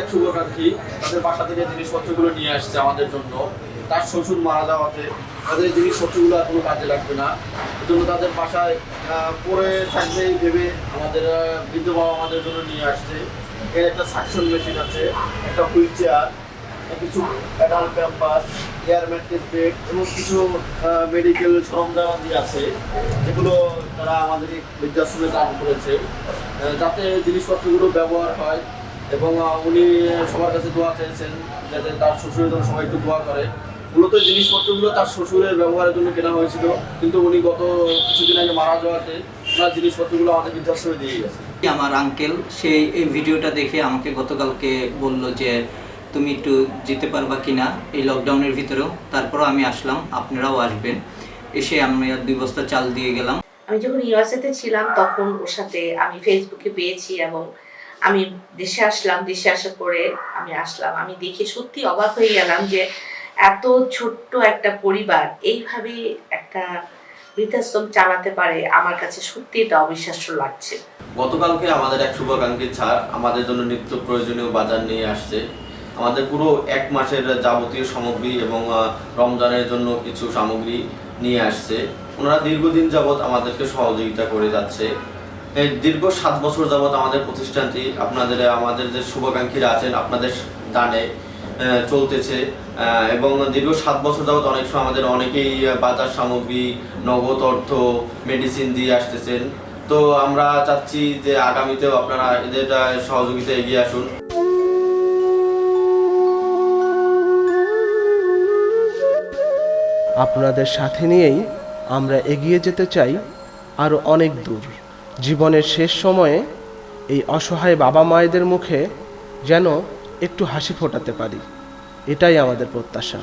এক শুভাকাঙ্ক্ষী তাদের বাসা থেকে জিনিসপত্রগুলো নিয়ে আসছে আমাদের জন্য। তার শ্বশুর মারা যাওয়াতে তাদের জিনিসপত্রগুলো আর কোনো কাজে লাগবে না। জন্য তাদের বাসায় পড়ে থাকবে ভেবে আমাদের বৃদ্ধ বাবা আমাদের জন্য নিয়ে আসছে। এর একটা সাকশন মেশিন আছে, একটা হুইল চেয়ার কিছু adult pampers air mattress bed এবং কিছু মেডিকেল সরঞ্জামাদি আছে। যেগুলো তারা আমাদের বৃদ্ধাশ্রমে দান করেছে। যাতে জিনিসপত্রগুলো ব্যবহার হয়। এবং উনি সবার কাছে দোয়া চেয়েছেন যাতে তার শ্বশুরের জন্য সবাই একটু দোয়া করে। মূলত জিনিসপত্রগুলো তার শ্বশুরের ব্যবহারের জন্য কেনা হয়েছিল কিন্তু উনি গত কিছুদিন আগে মারা যাওয়াতে ওনার জিনিসপত্রগুলো আমাদের বৃদ্ধাশ্রমে দিয়ে গেছে। আমার আঙ্কেল সেই এই ভিডিওটা দেখে আমাকে গতকালকে বলল যে তুমি একটু যেতে পারবা কিনা এই লকডাউনের ভিতরেও? তারপরও আমি আসলাম আপনারাও আসবেন। এসে আমি আর দুই বস্তা চাল দিয়ে গেলাম। আমি যখন ইউএসএতে ছিলাম তখন ওর সাথে আমি ফেসবুকে পেয়েছি এবং আমি দেশে আসলাম, দেশে আসার পরে আমি আসলাম। আমি দেখে সত্যি অবাক হয়ে গেলাম যে এত ছোট্ট একটা পরিবার এইভাবে একটা বৃদ্ধাশ্রম চালাতে পারে। আমার কাছে সত্যি এটা অবিশ্বাস্য লাগছে। গতকালকে আমাদের এক শুভাকাঙ্ক্ষী ছাড় আমাদের জন্য নিত্য প্রয়োজনীয় বাজার নিয়ে আসছে। আমাদের পুরো এক মাসের যাবতীয় সামগ্রী এবং রমজানের জন্য কিছু সামগ্রী নিয়ে আসছে। ওনারা দীর্ঘদিন যাবৎ আমাদেরকে সহযোগিতা করে যাচ্ছে। দীর্ঘ সাত বছর যাবৎ আমাদের প্রতিষ্ঠানটি আপনাদের আমাদের যে শুভাকাঙ্ক্ষীরা আছেন আপনাদের দানে চলতেছে। এবং দীর্ঘ সাত বছর যাবৎ অনেক সময় আমাদের অনেকেই বাজার সামগ্রী নগদ অর্থ মেডিসিন দিয়ে আসতেছেন। তো আমরা চাচ্ছি যে আগামীতেও আপনারা এদের আহ, সহযোগিতায় এগিয়ে আসুন। আপনাদের সাথে নিয়েই আমরা এগিয়ে যেতে চাই আরও অনেক দূর। জীবনের শেষ সময়ে এই অসহায় বাবা মায়েদের মুখে যেন একটু হাসি ফোটাতে পারি। এটাই আমাদের প্রত্যাশা।